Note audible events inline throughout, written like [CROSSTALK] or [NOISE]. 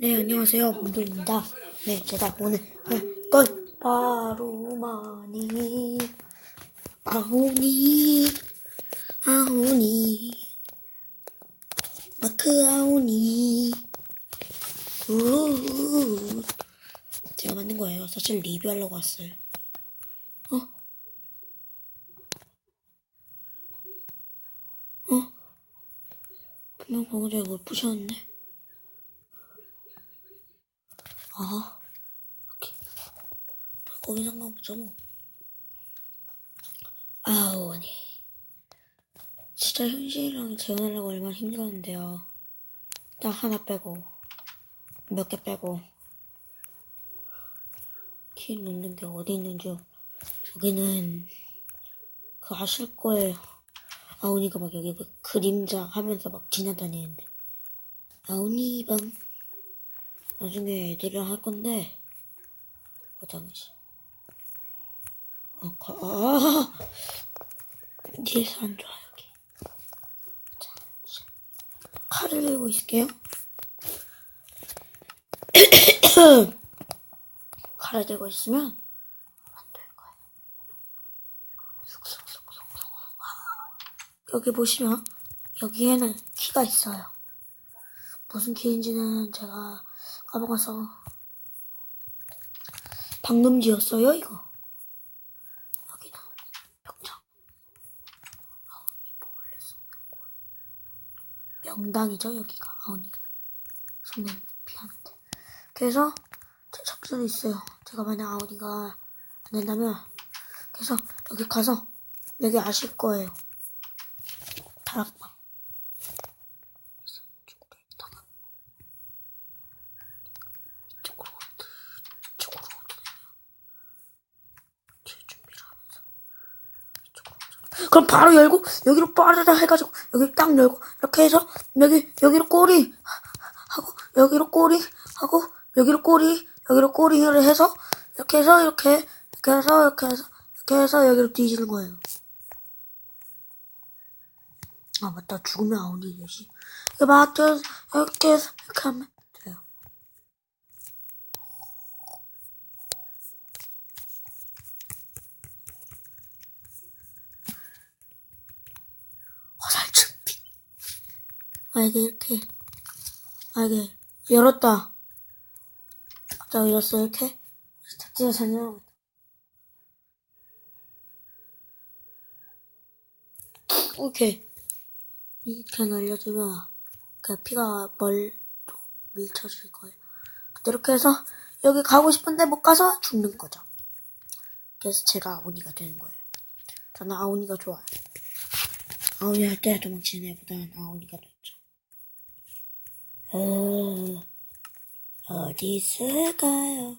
네, 안녕하세요. 문도입니다. 네, 제가 오늘 할건 바로 마니, 아오니, 아오니, 마크 아오니, 우우. 제가 만든 거예요. 사실 리뷰하려고 왔어요. 어? 어? 분명 방금 전에 뭘 부셨네. 아, 오케이. 거기 상관없죠, 뭐. 아오니. 진짜 현실이랑 재현하려고 얼마나 힘들었는데요. 딱 하나 빼고, 몇 개 빼고. 키 놓는 게 어디 있는지, 여기는, 그 아실 거예요. 아오니가 막 여기 그 그림자 하면서 막 지나다니는데. 아오니 방. 나중에 애들이랑 할 건데 화장실 어, 가, 아 뒤에서 안 좋아 여기. 화장실 칼을 들고 있을게요. [COUGHS] 칼을 들고 있으면 안 될 거예요. 쑥쑥쑥쑥쑥. 여기 보시면 여기에는 키가 있어요. 무슨 키인지는 제가 까먹어서 방금 지었어요 이거 여기는 병장 아우니 몰래 쏘는 곳 명당이죠 여기가? 아우니 쏘는 피하는데. 그래서 제 작전이 있어요. 제가 만약 아우니가 안 된다면 그래서 여기 가서 여기 아실 거예요. 다락방 그래서 이쪽으로 있다가 이쪽으로 오든 이쪽으로 오든 제 준비를 하면서 이쪽으로 오든 그럼 바로 열고 여기로 빠르다 해가지고 여기 딱 열고 이렇게 해서 여기 여기로 꼬리 하고 여기로 꼬리 하고 여기로 꼬리 여기로 꼬리를 해서 이렇게 해서 이렇게 이렇게 해서 이렇게 해서 이렇게 해서 여기로 뒤지는 거예요. 아 맞다 죽으면 아우니 되지. 이렇게 맞춰 이렇게 해서 이렇게 하면 돼요. 화살 준비. 아, 이게 이렇게. 아, 이게 열었다. 자, 열었어, 이렇게. 작전을 잘 열어보자. 오케이. 이렇게 날려주면, 그 피가 멀, 좀 밀쳐질 거예요. 이렇게 해서, 여기 가고 싶은데 못 가서 죽는 거죠. 그래서 제가 아오니가 되는 거예요. 저는 아오니가 좋아요. 아오니 할 때 도망치는 애보단 아오니가 좋죠. 어, 어디 있을까요?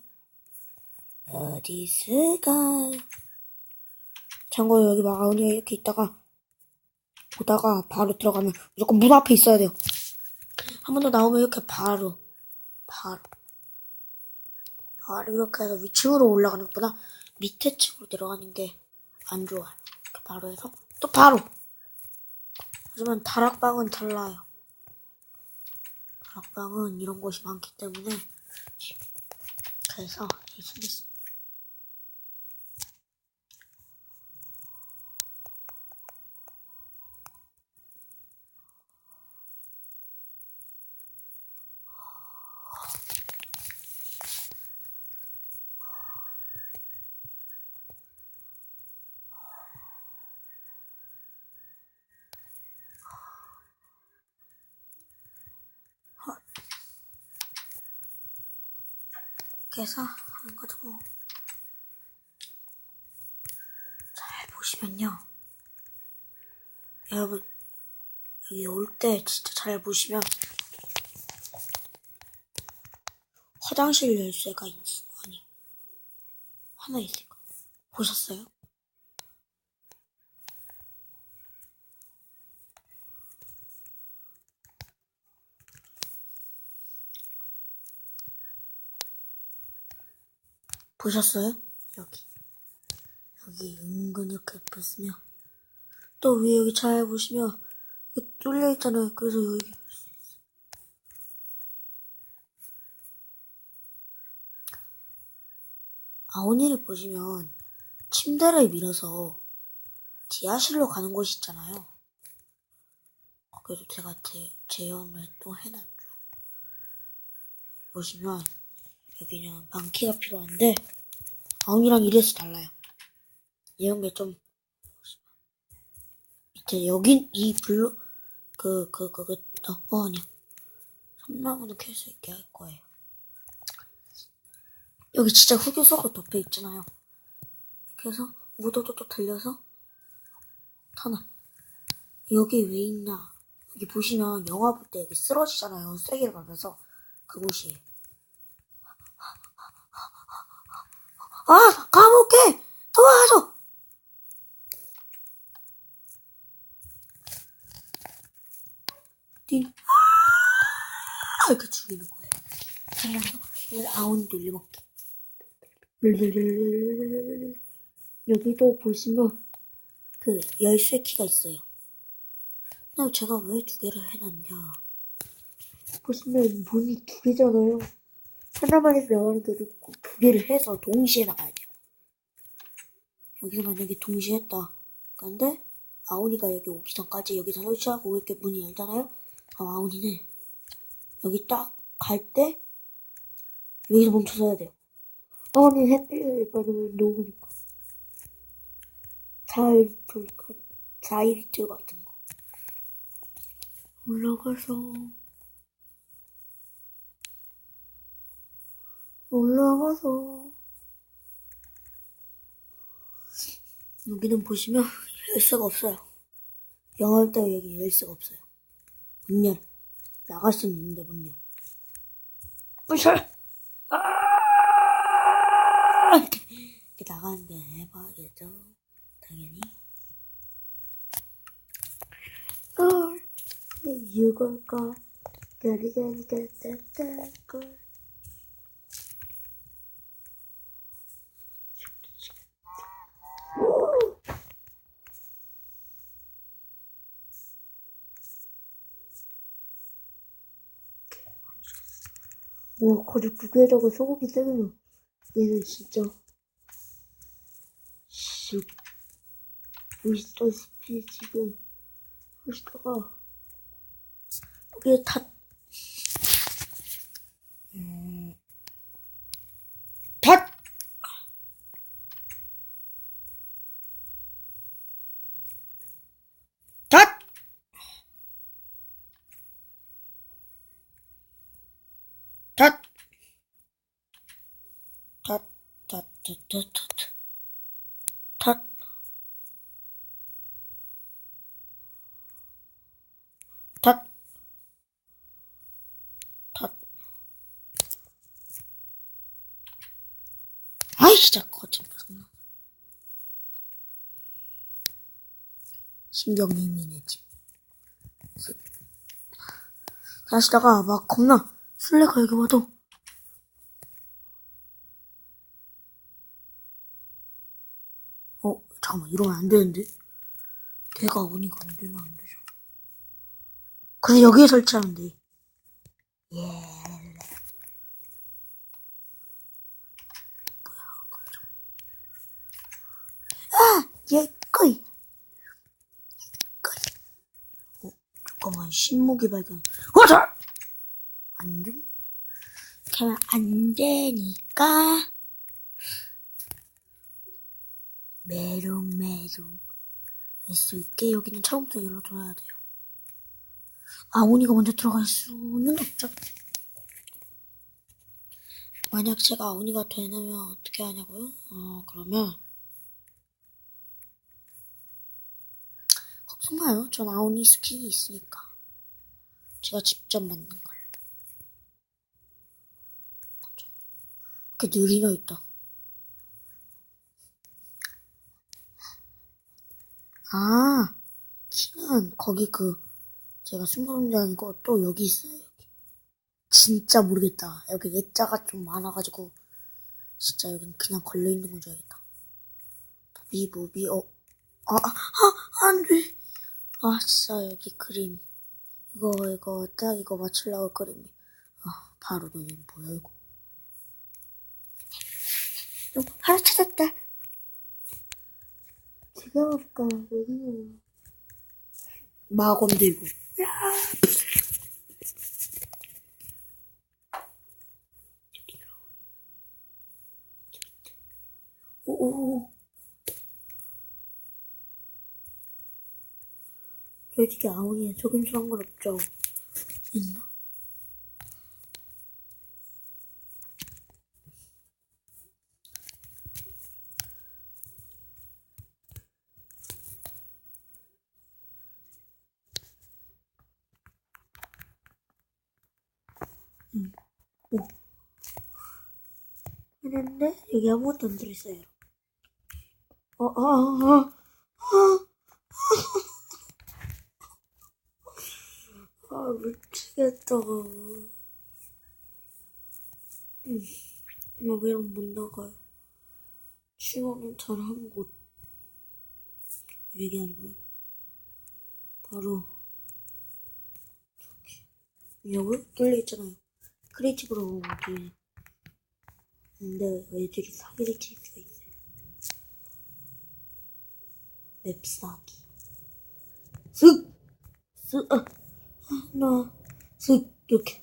어디 있을까요? 참고로 여기 막 아오니가 이렇게 있다가 보다가 바로 들어가면 무조건 문 앞에 있어야 돼요. 한 번 더 나오면 이렇게 바로 바로 바로 이렇게 해서 위층으로 올라가는 것보다 밑에 층으로 들어가는 게 안 좋아요. 이렇게 바로 해서 또 바로 하지만 다락방은 달라요. 다락방은 이런 곳이 많기 때문에 그래서 예술했습니다. 그래서 하는 거죠. 뭐. 잘 보시면요. 여러분, 여기 올 때 진짜 잘 보시면 화장실 열쇠가 있, 아니, 하나 있을 거예요. 보셨어요? 보셨어요? 여기. 여기 은근 이렇게 붙으면. 또 위에 여기 잘 보시면, 이게 뚫려있잖아요. 그래서 여기. 아오니를 보시면, 침대를 밀어서 지하실로 가는 곳이 있잖아요. 그래서 제가 재, 재현을 또 해놨죠. 보시면, 여기는 방키가 필요한데 아오니랑 이래서 달라요. 이런 게 좀 밑에 여긴 이 블루 그그 그그 어, 어 아니야. 섬나무는 켤수 있게 할 거예요. 여기 진짜 흑요소가 덮여 있잖아요. 이렇게 해서 우도도도 들려서 타나. 여기 왜 있나? 여기 보시면 영화 볼 때 여기 쓰러지잖아요. 세게를 밟아서 그곳이에요. 아, 감옥에 도와줘. 딘. 아, 이렇게 죽이는 거예요. 그래서 이걸 아온 돌려먹기. 여기도 보시면 그 열쇠 키가 있어요. 근데 제가 왜 두 개를 해놨냐? 보시면 문이 두 개잖아요. 하나만 해서 게 있고 두 개를 해서 동시에 나가야 돼요. 여기서 만약에 동시에 했다. 근데 아오니가 여기 오기 전까지 여기서 설치하고 이렇게 문이 열잖아요. 그럼 아오니는 여기 딱 갈 때 여기서 멈춰서야 돼요. 아오니 햇빛을 받으면 녹으니까. 자일트, 자일트 같은 거. 올라가서 올라가서 여기는 보시면 열쇠가 없어요. 영화할 때 여기 열쇠가 없어요. 문 열. 나갈 수 있는데 문 열. 부셔! 아! 이렇게, 나가는데 해봐야겠죠. 당연히. 걸. 이걸까? 까리까리까리까리까. 와, 가죽 두 개에다가 소고기 세 개면 얘는 진짜 씨 보시다시피 지금 하시다가 이게 다 음, 닷! 닷, 닷, 닷, 닷, 닷, 닷. 닷. 닷. 아이, 진짜 짜증나. 신경이 예민해, 집. 다시다가 막 겁나 술래가 여기 와도 어, 잠깐만, 이러면 안 되는데? 걔가 오니까 안 되면 안 되죠. 그래서 여기에 설치하면 돼. 예. 뭐야, 깜짝. 아! 얘 거이. 거이. 어, 잠깐만, 신목이 발견. 와자! 안 돼? 그러면 안 되니까. 메롱메롱 할 수 있게 여기는 처음부터 열어줘야 돼요. 아오니가 먼저 들어갈 수는 없죠. 만약 제가 아오니가 되려면 어떻게 하냐고요? 어, 그러면 걱정 마요. 전 아오니 스킨이 있으니까. 제가 직접 만든 걸. 그죠? 이렇게 느리나 있다. 아, 키는 거기 그 제가 숨겨놓은 게 아니고 또 여기 있어요. 여기. 진짜 모르겠다. 여기 액자가 좀 많아가지고 진짜 여긴 그냥 걸려있는 건 줄 알겠다. 무비 무비 어. 아, 아, 아, 안 돼. 아, 진짜 여기 그림. 이거, 이거, 딱 이거 맞추려고 그림이. 아, 바로 눈이 뭐야, 이거. 어, 하나 찾았다. 제가 볼까, 어디요? 마검 들고. 야! 오오오. 솔직히 아우니에 속임수한 건 없죠. 있나? 응. 오. 그런데 여기 아무것도 안 들어있어요. 어, 어, 어, 어. 아, 미치겠다. 음, 여기랑 못 나가요. 치료는 잘한 곳. 여기 아니고요. 바로, 저기. 여기 뚫려있잖아요. 크리에이티브로 여기. 근데 애들이 사기를 칠 수가 있어요. 맵사기. 슥! 슥! 아, 하나, 슥! 이렇게.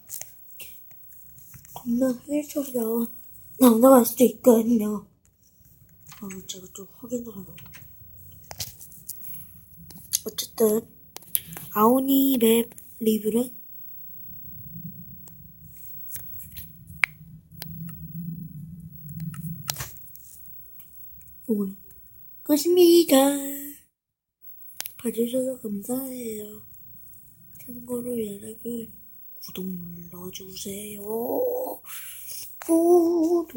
겁나 나와, 나갈 수도 있거든요. 아, 제가 좀 확인을 하러. 어쨌든, 아오니 맵 리뷰는 올 것입니다. 봐주셔서 감사해요. 참고로 여러분 구독 눌러주세요. 구독